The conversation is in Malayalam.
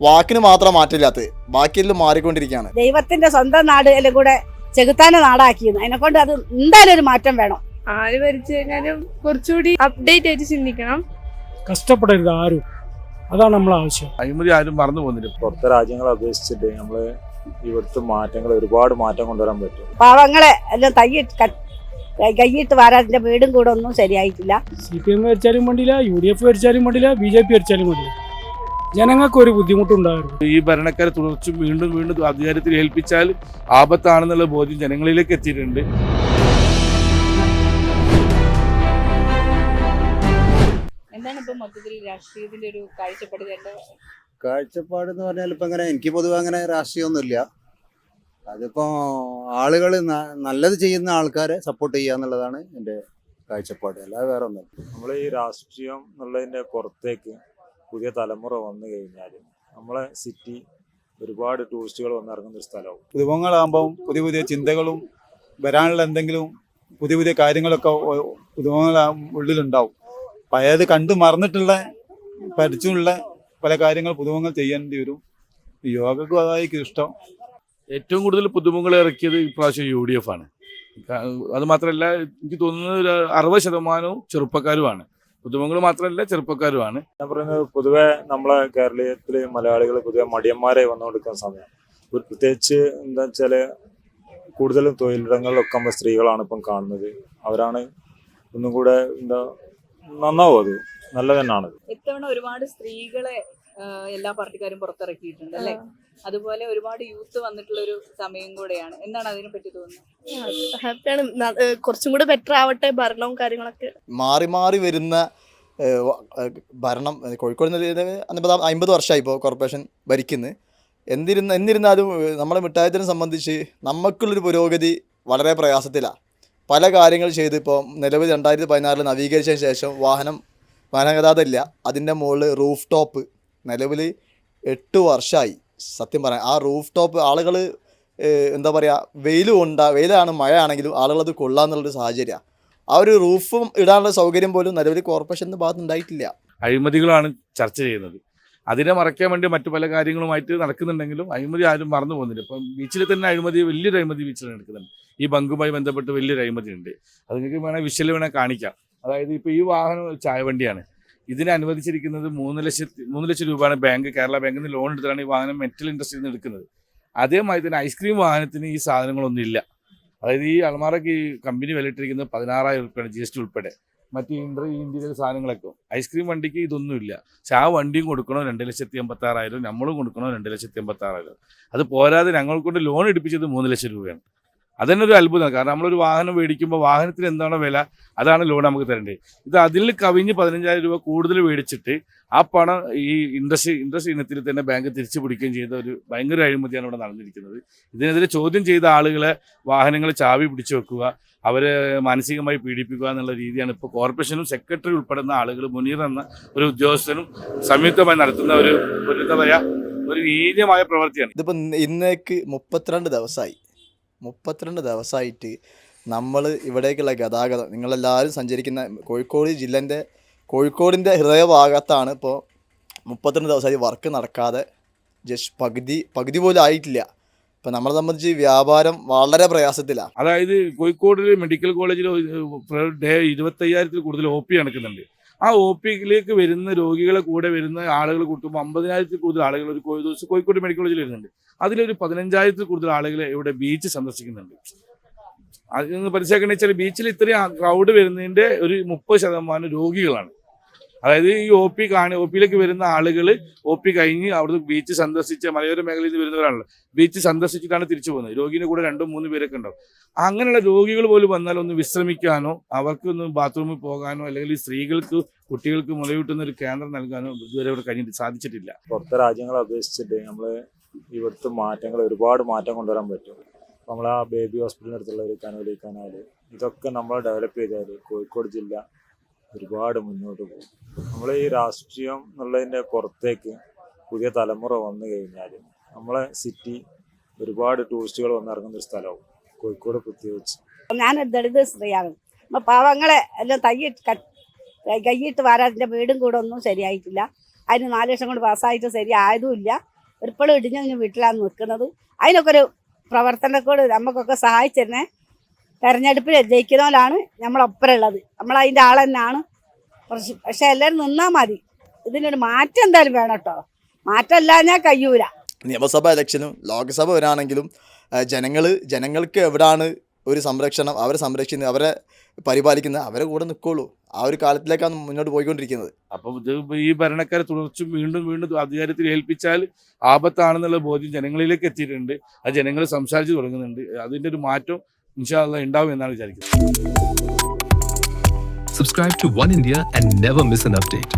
വാക്കിന് മാത്രം മാറ്റില്ലാത്തത് ബാക്കിയെല്ലാം മാറിക്കൊണ്ടിരിക്കുകയാണ്. ദൈവത്തിന്റെ സ്വന്തം നാട് എല്ലാം കൂടെ ചെകുത്താനെ നാടാക്കിയത് അതിനെ കൊണ്ട് അത് എന്തായാലും ഒരു മാറ്റം വേണം. ആര് ഭരിച്ചു കഴിഞ്ഞാലും കുറച്ചുകൂടി അപ്ഡേറ്റ് ആയിട്ട് ചിന്തിക്കണം. കഷ്ടപ്പെടരുത് ആരും. അതാണ് നമ്മളെ ആവശ്യം. അഴിമതി ആരും മറന്നു പോകുന്നില്ല. പുറത്തെ രാജ്യങ്ങളെ അപേക്ഷിച്ചിട്ട് നമ്മൾ ഇവിടുത്തെ മാറ്റങ്ങൾ ഒരുപാട് മാറ്റം കൊണ്ടുവരാൻ പറ്റും. പാവങ്ങളെ എല്ലാം കൈ- കൈയിട്ട് വാരാതിന്റെ വീടും കൂടെ ഒന്നും ശരിയായിട്ടില്ല. സി പി എം ഭരിച്ചാലും വേണ്ടില്ല യു ഡി എഫ് ഭരിച്ചാലും വേണ്ടില്ല ബി ജെ പി ഭരിച്ചാലും വേണ്ടില്ല ജനങ്ങൾക്ക് ഒരു ബുദ്ധിമുട്ടുണ്ടായിരുന്നു. ഈ ഭരണക്കാരെ തുടർച്ചും വീണ്ടും വീണ്ടും അധികാരത്തിൽ ഏൽപ്പിച്ചാൽ ആപത്താണെന്നുള്ള ബോധ്യം ജനങ്ങളിലേക്ക് എത്തിയിട്ടുണ്ട്. എന്താണ് ഇപ്പൊ മൊത്തത്തിൽ രാഷ്ട്രീയത്തിന്റെ ഒരു കാഴ്ചപ്പാട് ചേട്ടൻ കാഴ്ചപ്പാട് എന്ന് പറഞ്ഞാൽ ഇപ്പൊ അങ്ങനെ എനിക്ക് പൊതുവെ അങ്ങനെ രാഷ്ട്രീയമൊന്നുമില്ല. അതിപ്പോ ആളുകൾ നല്ലത് ചെയ്യുന്ന ആൾക്കാരെ സപ്പോർട്ട് ചെയ്യുക എന്നുള്ളതാണ് എന്റെ കാഴ്ചപ്പാട്. അല്ലാതെ വേറെ ഒന്നും നമ്മൾ ഈ രാഷ്ട്രീയം എന്നുള്ളതിന്റെ പുറത്തേക്ക് പുതിയ തലമുറ വന്നു കഴിഞ്ഞാൽ നമ്മളെ സിറ്റി ഒരുപാട് ടൂറിസ്റ്റുകൾ വന്നിറങ്ങുന്ന ഒരു സ്ഥലമാവും. പുതുമുഖങ്ങളാകുമ്പോൾ പുതിയ പുതിയ ചിന്തകളും വരാനുള്ള എന്തെങ്കിലും പുതിയ പുതിയ കാര്യങ്ങളൊക്കെ പുതുമുഖങ്ങളെ ഉള്ളിലുണ്ടാവും. പഴയത് കണ്ടു മറന്നിട്ടുള്ള പഠിച്ചുള്ള പല കാര്യങ്ങൾ പുതുമുഖങ്ങൾ ചെയ്യേണ്ടി വരും. യോഗക്കും അതായിരിക്കും ഇഷ്ടം. ഏറ്റവും കൂടുതൽ പുതുമുഖങ്ങൾ ഇറക്കിയത് ഇപ്രാവശ്യം യു ഡി എഫ് ആണ്. അത് മാത്രമല്ല എനിക്ക് തോന്നുന്നത് ഒരു അറുപത് ശതമാനവും ചെറുപ്പക്കാരുമാണ്. പുതുമുഖങ്ങൾ മാത്രമല്ല ചെറുപ്പക്കാരുമാണ്. ഞാൻ പറയുന്നത് പൊതുവെ നമ്മളെ കേരളീയത്തിൽ മലയാളികൾ പൊതുവെ മടിയന്മാരെ വന്നുകൊടുക്കുന്ന സമയം ഒരു പ്രത്യേകിച്ച് എന്താ വെച്ചാൽ കൂടുതലും തൊഴിലിടങ്ങളിലൊക്കെ നമ്മൾ സ്ത്രീകളാണ് ഇപ്പം കാണുന്നത്. അവരാണ് ഒന്നും കൂടെ എന്താ നന്നാവും അത്. നല്ല തന്നെയാണ് ഇത്തവണ ഒരുപാട് സ്ത്രീകളെ എല്ലാ പാർട്ടിക്കാരും പുറത്തിറക്കിയിട്ടുണ്ട് അല്ലെ? അതുപോലെ ഒരുപാട് യൂത്ത് വന്നിട്ടുള്ള ഒരു സമയം കൂടെയാണ്. എന്താണ് അതിനെ പറ്റി തോന്നുന്നത് ഹാപ്പിയാണ്. കുറച്ചും കൂടെ ബെറ്റർ ആവട്ടെ ഭരണവും കാര്യങ്ങളൊക്കെ. മാറി മാറി വരുന്ന ഭരണം കോഴിക്കോട് അൻപത് അമ്പത് വർഷമായി ഇപ്പോൾ കോർപ്പറേഷൻ ഭരിക്കുന്നത് എന്തിരുന്ന എന്നിരുന്നാലും നമ്മളെ മിഠായത്തിനെ സംബന്ധിച്ച് നമുക്കുള്ളൊരു പുരോഗതി വളരെ പ്രയാസത്തിലാണ് പല കാര്യങ്ങൾ ചെയ്ത് ഇപ്പോൾ നിലവിൽ രണ്ടായിരത്തി പതിനാറിൽ നവീകരിച്ചതിന് ശേഷം വാഹനം വാഹനഗതാഗതം ഇല്ല അതിന്റെ മുകളിൽ റൂഫ് ടോപ്പ് നിലവിൽ എട്ട് വർഷമായി സത്യം പറയാം ആ റൂഫ് ടോപ്പ് ആളുകൾ എന്താ പറയുക വെയിൽ കൊണ്ടാ വെയിലാണ് മഴ ആണെങ്കിലും ആളുകളത് കൊള്ളാമെന്നുള്ളൊരു സാഹചര്യമാണ് ആ ഒരു റൂഫും ഇടാനുള്ള സൗകര്യം പോലും നിലവിൽ കോർപ്പറേഷന്റെ ഭാഗത്ത് ഉണ്ടായിട്ടില്ല. അഴിമതികളാണ് ചർച്ച ചെയ്യുന്നത്. അതിനെ മറയ്ക്കാൻ വേണ്ടി മറ്റു പല കാര്യങ്ങളുമായിട്ട് നടക്കുന്നുണ്ടെങ്കിലും അഴിമതി ആരും മറന്നു പോകുന്നില്ല. ഇപ്പം ബീച്ചിൽ തന്നെ അഴിമതി വലിയൊരു അഴിമതി ബീച്ചിൽ നടക്കുന്നുണ്ട്. ഈ ബങ്കുമായി ബന്ധപ്പെട്ട് വലിയൊരു അഴിമതി ഉണ്ട്. അത് നിങ്ങൾക്ക് വേണേൽ വിഷ്വൽ വേണേൽ കാണിക്കാം. അതായത് ഇപ്പോൾ ഈ വാഹനം ചായവണ്ടിയാണ്. ചായ വണ്ടിയാണ് ഇതിനെ അനുവദിച്ചിരിക്കുന്നത് മൂന്ന് ലക്ഷത്തി മൂന്ന് ലക്ഷം രൂപയാണ് ബാങ്ക് കേരള ബാങ്കിൽ നിന്ന് ലോൺ എടുത്തിട്ടാണ് ഈ വാഹനം മെറ്റൽ ഇൻഡസ്ട്രിയിൽ നിന്ന് എടുക്കുന്നത്. അതേമാതിരി തന്നെ ഐസ്ക്രീം വാഹനത്തിന് ഈ സാധനങ്ങളൊന്നും ഇല്ല അതായത് ഈ അലമാറയ്ക്ക് കമ്പനി വിലയിട്ടിരിക്കുന്നത് പതിനാറായിരം ഉൾപ്പെടെ ജി എസ് ടി ഉൾപ്പെടെ. മറ്റ് ഇന്റർ ഇന്ത്യയിലെ സാധനങ്ങളൊക്കെ. ഐസ്ക്രീം വണ്ടിക്ക് ഇതൊന്നുമില്ല. പക്ഷെ ആ വണ്ടിയും കൊടുക്കണോ രണ്ട് ലക്ഷത്തി എൺപത്തി ആറായിരം നമ്മളും കൊടുക്കണോ രണ്ട് ലക്ഷത്തി എൺപത്തി ആറായിരം അത് പോരാതെ ഞങ്ങൾ കൊണ്ട് ലോൺ എടുപ്പിച്ചത് മൂന്ന് ലക്ഷം രൂപയാണ്. അതന്നെ ഒരു അത്ഭുതമാണ്. കാരണം നമ്മളൊരു വാഹനം മേടിക്കുമ്പോൾ വാഹനത്തിന് എന്താണോ വില? അതാണ് ലോൺ നമുക്ക് തരേണ്ടത്. ഇത് അതിൽ കവിഞ്ഞ് പതിനഞ്ചായിരം രൂപ കൂടുതൽ മേടിച്ചിട്ട് ആ പണം ഈ ഇൻട്രസ്റ്റ് ഇൻട്രസ്റ്റ് ഇനത്തിൽ തന്നെ ബാങ്ക് തിരിച്ചു പിടിക്കുകയും ചെയ്ത ഒരു ഭയങ്കര അഴിമതിയാണ് ഇവിടെ നടന്നിരിക്കുന്നത്. ഇതിനെതിരെ ചോദ്യം ചെയ്ത ആളുകളെ വാഹനങ്ങൾ ചാവി പിടിച്ചു വെക്കുക അവരെ മാനസികമായി പീഡിപ്പിക്കുക എന്നുള്ള രീതിയാണ് ഇപ്പോൾ കോർപ്പറേഷനും സെക്രട്ടറി ഉൾപ്പെടുന്ന ആളുകൾ മുനീർ എന്ന ഒരു ഉദ്യോഗസ്ഥനും സംയുക്തമായി നടത്തുന്ന ഒരു ഒരു എന്താ പറയുക ഒരു നീചമായ പ്രവൃത്തിയാണ്. ഇതിപ്പോൾ ഇന്നേക്ക് മുപ്പത്തിരണ്ട് ദിവസമായി. മുപ്പത്തിരണ്ട് ദിവസമായിട്ട് നമ്മൾ ഇവിടേക്കുള്ള ഗതാഗതം. നിങ്ങളെല്ലാവരും സഞ്ചരിക്കുന്ന കോഴിക്കോട് ജില്ലേന്റെ കോഴിക്കോടിന്റെ ഹൃദയഭാഗത്താണ് ഇപ്പോൾ മുപ്പത്തിരണ്ട് ദിവസമായി വർക്ക് നടക്കാതെ ജസ്റ്റ് പകുതി പകുതി പോലും ആയിട്ടില്ല. ഇപ്പം നമ്മളെ സംബന്ധിച്ച് വ്യാപാരം വളരെ പ്രയാസത്തിലാണ് അതായത് കോഴിക്കോട് മെഡിക്കൽ കോളേജിൽ ഡേ ഇരുപത്തയ്യായിരത്തിൽ കൂടുതൽ ഒ പി നടക്കുന്നുണ്ട് ആ ഒ പിയിലേക്ക് വരുന്ന രോഗികളെ കൂടെ വരുന്ന ആളുകൾ കൂട്ടുമ്പോൾ അമ്പതിനായിരത്തിൽ കൂടുതൽ ആളുകൾ ഒരു ദിവസം കോഴിക്കോട് മെഡിക്കൽ കോളേജിൽ വരുന്നുണ്ട്. അതിലൊരു പതിനഞ്ചായിരത്തിൽ കൂടുതൽ ആളുകൾ ഇവിടെ ബീച്ച് സന്ദർശിക്കുന്നുണ്ട്. അതിൽ നിന്ന് പരിശോധിക്കണമെന്ന് വെച്ചാൽ ബീച്ചിൽ ഇത്രയും ക്രൗഡ് വരുന്നതിന്റെ ഒരു മുപ്പത് ശതമാനം രോഗികളാണ്. അതായത് ഈ ഒ പി കാണി ഒ പിയിലേക്ക് വരുന്ന ആളുകൾ ഒ പി കഴിഞ്ഞ് അവിടുന്ന് ബീച്ച് സന്ദർശിച്ച മലയോര മേഖലയിൽ നിന്ന് വരുന്നവരാണല്ലോ. ബീച്ച് സന്ദർശിച്ചിട്ടാണ് തിരിച്ചു പോകുന്നത്. രോഗിയുടെ കൂടെ രണ്ടും മൂന്ന് പേരൊക്കെ ഉണ്ടാവും. അങ്ങനെയുള്ള രോഗികൾ പോലും വന്നാൽ ഒന്ന് വിശ്രമിക്കാനോ അവർക്കൊന്ന് ബാത്റൂമിൽ പോകാനോ അല്ലെങ്കിൽ സ്ത്രീകൾക്ക് കുട്ടികൾക്ക് മുലയൂട്ടുന്ന ഒരു കേന്ദ്രം നൽകാനോ ഇതുവരെ ഇവിടെ കഴിഞ്ഞിട്ട് സാധിച്ചിട്ടില്ല. പുറത്തെ രാജ്യങ്ങളെ അപേക്ഷിച്ചിട്ട് നമ്മൾ ഇവിടുത്തെ മാറ്റങ്ങൾ ഒരുപാട് മാറ്റം കൊണ്ടുവരാൻ പറ്റും. നമ്മൾ ആ ബേബി ഹോസ്പിറ്റലിനടുത്തുള്ള ഒരു കനോലി കനാൽ ഇതൊക്കെ നമ്മൾ ഡെവലപ്പ് ചെയ്താൽ കോഴിക്കോട് ജില്ല ഒരുപാട് മുന്നോട്ട് പോകും. നമ്മൾ ഈ രാഷ്ട്രീയം എന്നുള്ളതിന്റെ പുറത്തേക്ക് പുതിയ തലമുറ വന്നു കഴിഞ്ഞാൽ നമ്മളെ സിറ്റി ഒരുപാട് ടൂറിസ്റ്റുകൾ വന്നിറങ്ങുന്ന ഒരു സ്ഥലമാവും. കോഴിക്കോട് പ്രത്യേകിച്ച്. ഞാനൊരു ദളിത് സ്ത്രീയാണ്. അപ്പം പാവങ്ങളെ എല്ലാം തയ്യിട്ട് കയ്യിട്ട് കൈയിട്ട് വീടും കൂടെ ഒന്നും ശരിയായിട്ടില്ല. അതിന് നാല് ലക്ഷം കൊണ്ട് പാസ്സായിട്ട് ശരിയായതുമില്ല ഒരുപ്പോഴും ഇടിഞ്ഞ് വീട്ടിലാണ് നിൽക്കുന്നത്. അതിനൊക്കെ ഒരു പ്രവർത്തനത്തോട് നമുക്കൊക്കെ സഹായിച്ചിരുന്നേ. തെരഞ്ഞെടുപ്പിൽ ജയിക്കുന്നവരാണ് നമ്മളൊപ്പം ഉള്ളത് നമ്മൾ അതിന്റെ ആൾ തന്നെയാണ് പക്ഷെ പക്ഷെ എല്ലാവരും നിന്നാൽ മതി. ഇതിനൊരു മാറ്റം എന്തായാലും വേണം കേട്ടോ. മാറ്റം ഞാൻ കഴിയൂല. നിയമസഭാ ഇലക്ഷനും ലോക്സഭ വരാണെങ്കിലും ജനങ്ങൾ ജനങ്ങൾക്ക് എവിടാണ് ഒരു സംരക്ഷണം? അവരെ സംരക്ഷിക്കുന്നത് അവരെ പരിപാലിക്കുന്നത് അവരെ കൂടെ നിൽക്കുള്ളൂ ആ ഒരു കാലത്തിലേക്കാണ് മുന്നോട്ട് പോയിക്കൊണ്ടിരിക്കുന്നത്. അപ്പം ഇത് ഈ ഭരണക്കാരെ തുടർച്ചും വീണ്ടും വീണ്ടും അധികാരത്തിൽ ഏൽപ്പിച്ചാൽ ആപത്താണെന്നുള്ള ബോധ്യം ജനങ്ങളിലേക്ക് എത്തിയിട്ടുണ്ട്. അത് ജനങ്ങൾ സംസാരിച്ച് തുടങ്ങുന്നുണ്ട്. അതിന്റെ ഒരു മാറ്റം ഇൻഷാല്ല ഉണ്ടാവും എന്നാണ് വിചാരിക്കുന്നത് Subscribe to One India and never miss an update.